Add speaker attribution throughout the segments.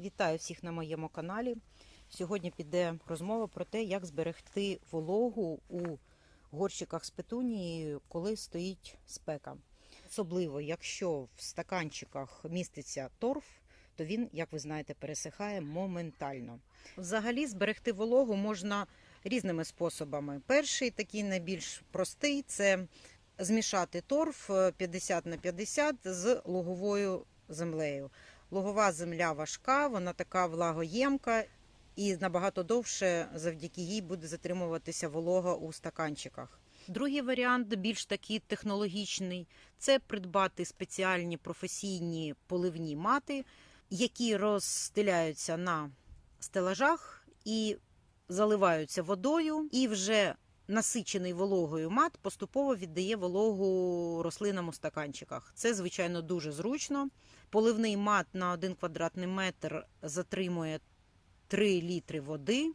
Speaker 1: Вітаю всіх на моєму каналі. Сьогодні піде розмова про те, як зберегти вологу у горщиках з петунією, коли стоїть спека. Особливо, якщо в стаканчиках міститься торф, то він, як ви знаєте, пересихає моментально. Взагалі, зберегти вологу можна різними способами. Перший, такий найбільш простий, це змішати торф е, 50 на 50 з луговою землею. Лугова земля важка, вона така влагоємка і набагато довше завдяки їй буде затримуватися волога у стаканчиках. Другий варіант, більш такий технологічний, це придбати спеціальні професійні поливні мати, які розстеляються на стелажах і заливаються водою, і вже насичений вологою мат поступово віддає вологу рослинам у стаканчиках. Це, звичайно, дуже зручно. Поливний мат на 1 квадратний метр затримує 3 літри води,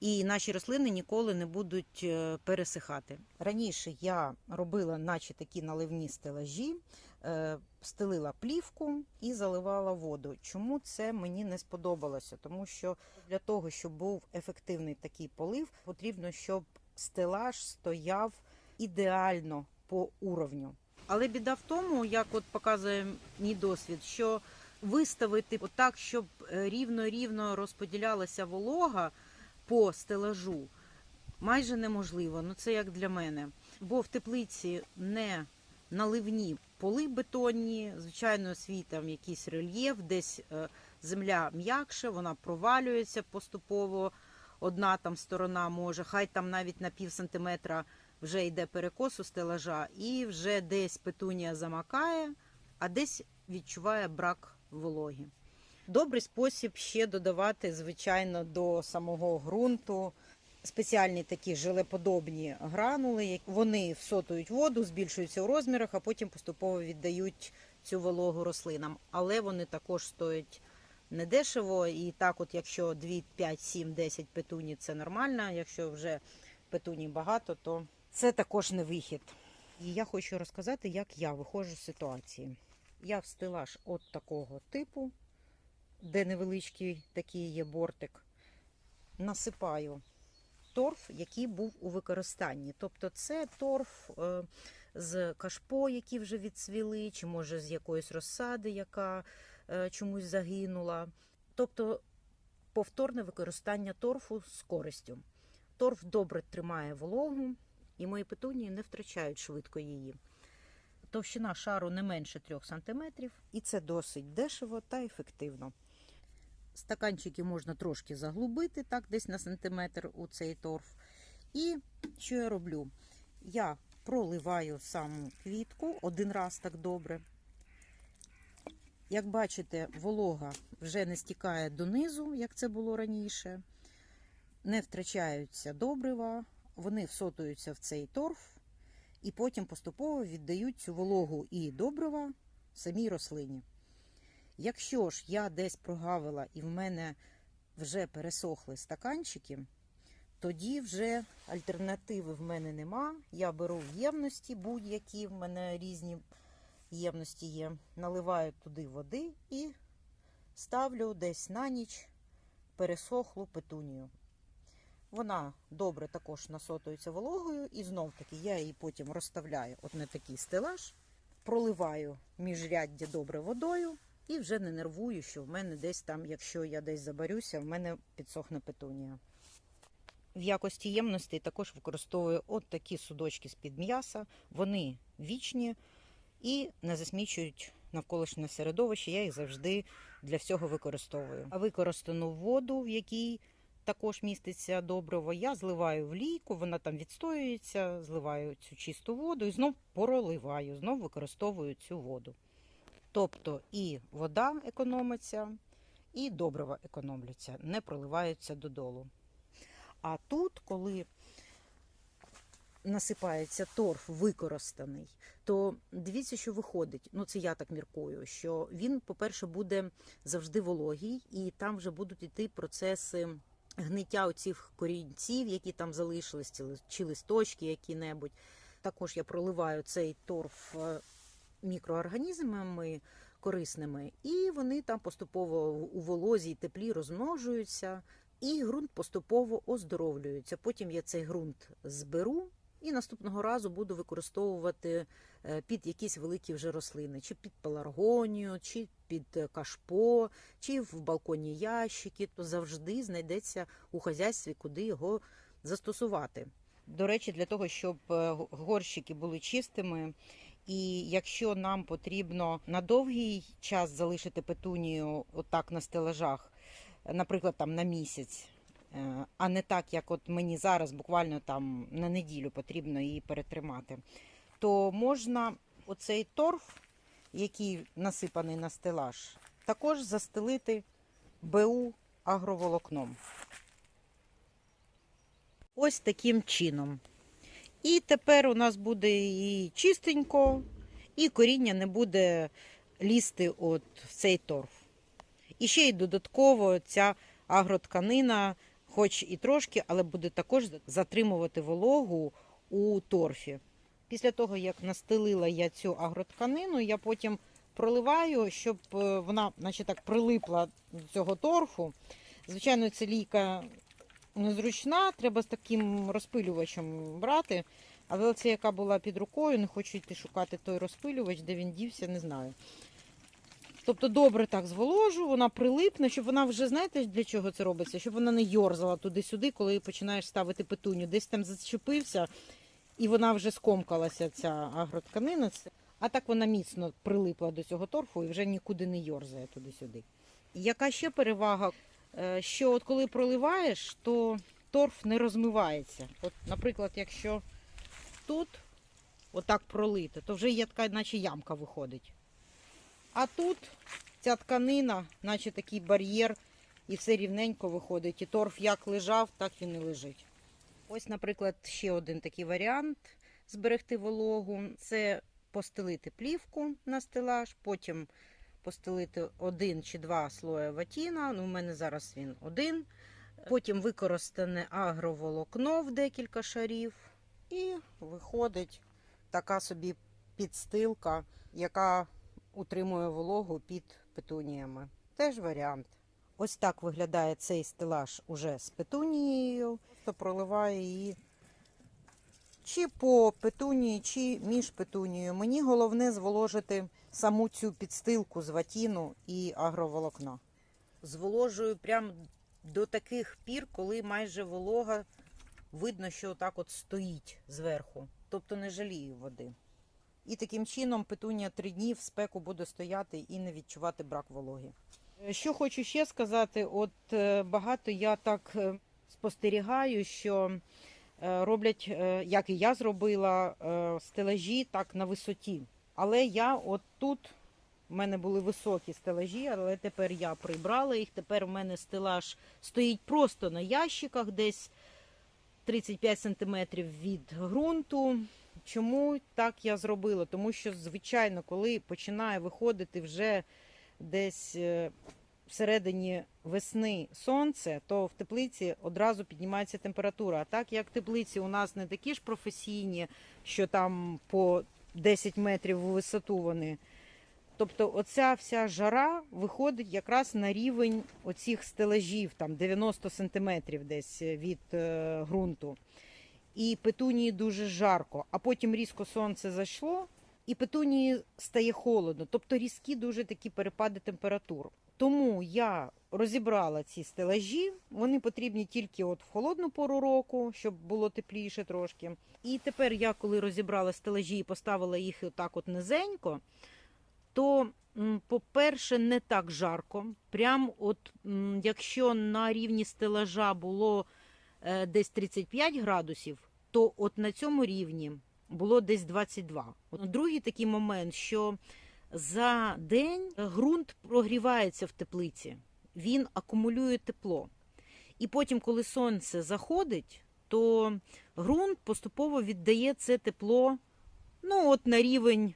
Speaker 1: і наші рослини ніколи не будуть е, пересихати. Раніше я робила, наче такі наливні стелажі, е, стелила плівку і заливала воду. Чому це мені не сподобалося? Тому що для того, щоб був ефективний такий полив, потрібно, щоб стелаж стояв ідеально по уровню. Але біда в тому, як от показує мій досвід, що виставити отак, щоб е, рівно-рівно розподілялася волога по стелажу, майже неможливо. Ну це як для мене. Бо в теплиці не наливні поли бетонні, звичайно, свій там якийсь рельєф, десь е, земля м'якше, вона провалюється поступово. Одна там сторона може, хай там навіть на пів сантиметра вже йде перекос у стелажа, і вже десь петунія замакає, а десь відчуває брак вологи. Добрий спосіб ще додавати, звичайно, до самого ґрунту спеціальні такі жилеподобні гранули. Вони всотують воду, збільшуються у розмірах, а потім поступово віддають цю вологу рослинам. Але вони також стоять недешево. І так, от якщо 2, 5, 7, 10 петуній це нормально. Якщо вже петуній багато, то це також не вихід. І я хочу розказати, як я виходжу з ситуації. Я в стелаж от такого типу, де невеличкий такий є бортик, насипаю торф, який був у використанні. Тобто це торф е, з кашпо, які вже відцвіли, чи може з якоїсь розсади, яка е, чомусь загинула. Тобто повторне використання торфу з користю. Торф добре тримає вологу, і мої петунії не втрачають швидко її. Товщина шару не менше 3 см, і це досить дешево та ефективно. Стаканчики можна трошки заглубити, так, десь на сантиметр у цей торф. І що я роблю? Я проливаю саму квітку один раз так добре. Як бачите, волога вже не стікає донизу, як це було раніше. Не втрачаються добрива, вони всотуються в цей торф і потім поступово віддають цю вологу і добрива самій рослині. Якщо ж я десь прогавила і в мене вже пересохли стаканчики, тоді вже альтернативи в мене нема. Я беру ємності будь-які, в мене різні ємності є. Наливаю туди води і ставлю десь на ніч пересохлу петунію. Вона добре також насотується вологою, і знов таки я її потім розставляю от на такий стелаж, проливаю міжряддя добре водою і вже не нервую, що в мене десь там, якщо я десь забарюся, в мене підсохне петунія. В якості ємностей також використовую от такі судочки з-під м'яса. Вони вічні і не засмічують навколишнє середовище. Я їх завжди для всього використовую. Використану воду, в якій також міститься добриво, я зливаю в лійку, вона там відстоюється, зливаю цю чисту воду і знов проливаю, знов використовую цю воду. Тобто і вода економиться, і добрива економляться, не проливаються додолу. А тут, коли насипається торф використаний, то дивіться, що виходить. Ну, це я так міркую, що він, по-перше, буде завжди вологий, і там вже будуть йти процеси гниття оцих корінців, які там залишились, чи листочки які-небудь. Також я проливаю цей торф е, мікроорганізмами, корисними. І вони там поступово у волозі й теплі розмножуються, і ґрунт поступово оздоровлюється. Потім я цей ґрунт зберу і наступного разу буду використовувати е, під якісь великі вже рослини, чи під пеларгонію, чи під е, кашпо, чи в балконі ящики. То завжди знайдеться у хазяйстві, куди його застосувати. До речі, для того, щоб е, горщики були чистими. І якщо нам потрібно на довгий час залишити петунію отак на стелажах, наприклад, там на місяць, а не так, як от мені зараз, буквально там на неділю потрібно її перетримати, то можна оцей торф, який насипаний на стелаж, також застелити БУ агроволокном. Ось таким чином. І тепер у нас буде і чистенько, і коріння не буде лізти от в цей торф. І ще й додатково ця агротканина, хоч і трошки, але буде також затримувати вологу у торфі. Після того, як настелила я цю агротканину, я потім проливаю, щоб е, вона, наче так, прилипла до цього торфу. Звичайно, ця лійка незручна, треба з таким розпилювачем брати. Але це яка була під рукою, не хочу йти шукати той розпилювач, де він дівся, не знаю. Тобто добре так зволожу, вона прилипне, щоб вона вже, знаєте, для чого це робиться? Щоб вона не йорзала туди-сюди, коли починаєш ставити петуню. Десь там зачепився, і вона вже скомкалася, ця агротканина. А так вона міцно прилипла до цього торфу і вже нікуди не йорзає туди-сюди. Яка ще перевага? Е, Що от коли проливаєш, то торф не розмивається. От, наприклад, якщо тут отак пролити, то вже є така, наче ямка виходить. А тут ця тканина, наче такий бар'єр, і все рівненько виходить. І торф як лежав, так він і лежить. Ось, наприклад, ще один такий варіант зберегти вологу. Це постелити плівку на стелаж, потім постелити один чи два слої ватіна. Ну, у мене зараз він один. Потім використане агроволокно в декілька шарів. І виходить така собі підстилка, яка утримує вологу під петуніями. Теж варіант. Ось так виглядає цей стелаж уже з петунією. Просто проливаю її чи по петунії, чи між петунією. Мені головне зволожити саму цю підстилку з ватіну і агроволокна. Зволожую прямо до таких пір, коли майже волога видно, що отак от стоїть зверху. Тобто не жалію води. І таким чином петунія три дні в спеку буде стояти і не відчувати брак вологи. Е, Що хочу ще сказати, от е, багато я так е, спостерігаю, що роблять, як і я зробила, стелажі так на висоті. Але я от тут, в мене були високі стелажі, але тепер я прибрала їх. Тепер в мене стелаж стоїть просто на ящиках, десь 35 сантиметрів від ґрунту. Чому так я зробила? Тому що, звичайно, коли починає виходити вже десь е, всередині весни сонце, то в теплиці одразу піднімається температура. А так як теплиці у нас не такі ж професійні, що там по 10 метрів у висоту вони. Тобто оця вся жара виходить якраз на рівень оцих стелажів, там 90 сантиметрів десь від е, ґрунту. І петунії дуже жарко, а потім різко сонце зайшло, і петунії стає холодно, тобто різкі дуже такі перепади температур. Тому я розібрала ці стелажі. Вони потрібні тільки от в холодну пору року, щоб було тепліше трошки. І тепер я, коли розібрала стелажі і поставила їх отак от низенько, то, по-перше, не так жарко. Прям от якщо на рівні стелажа було десь 35 градусів, то от на цьому рівні було десь 22. От Другий такий момент, що за день ґрунт прогрівається в теплиці, він акумулює тепло. І потім, коли сонце заходить, то ґрунт поступово віддає це тепло ну, от на рівень,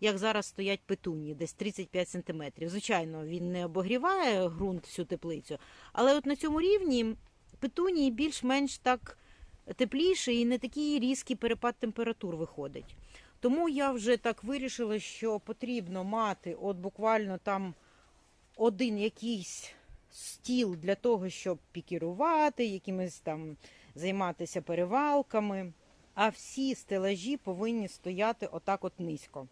Speaker 1: як зараз стоять петунії, десь 35 сантиметрів. Звичайно, він не обогріває ґрунт всю теплицю, але от на цьому рівні петунії більш-менш так тепліше і не такий різкий перепад температур виходить. Тому я вже так вирішила, що потрібно мати от буквально там один якийсь стіл для того, щоб пікірувати, якимись там займатися перевалками. А всі стелажі повинні стояти отак от низько.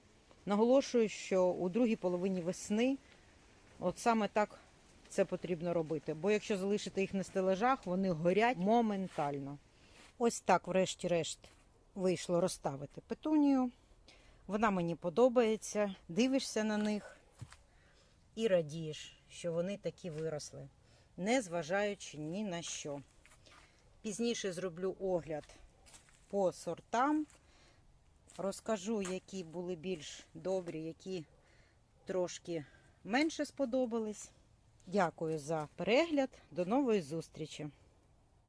Speaker 1: Наголошую, що у другій половині весни от саме так це потрібно робити. Бо якщо залишити їх на стелажах, вони горять моментально. Ось так, врешті-решт, вийшло розставити петунію. Вона мені подобається. Дивишся на них і радієш, що вони такі виросли, не зважаючи ні на що. Пізніше зроблю огляд по сортам. Розкажу, які були більш добрі, які трошки менше сподобались. Дякую за перегляд. До нової зустрічі!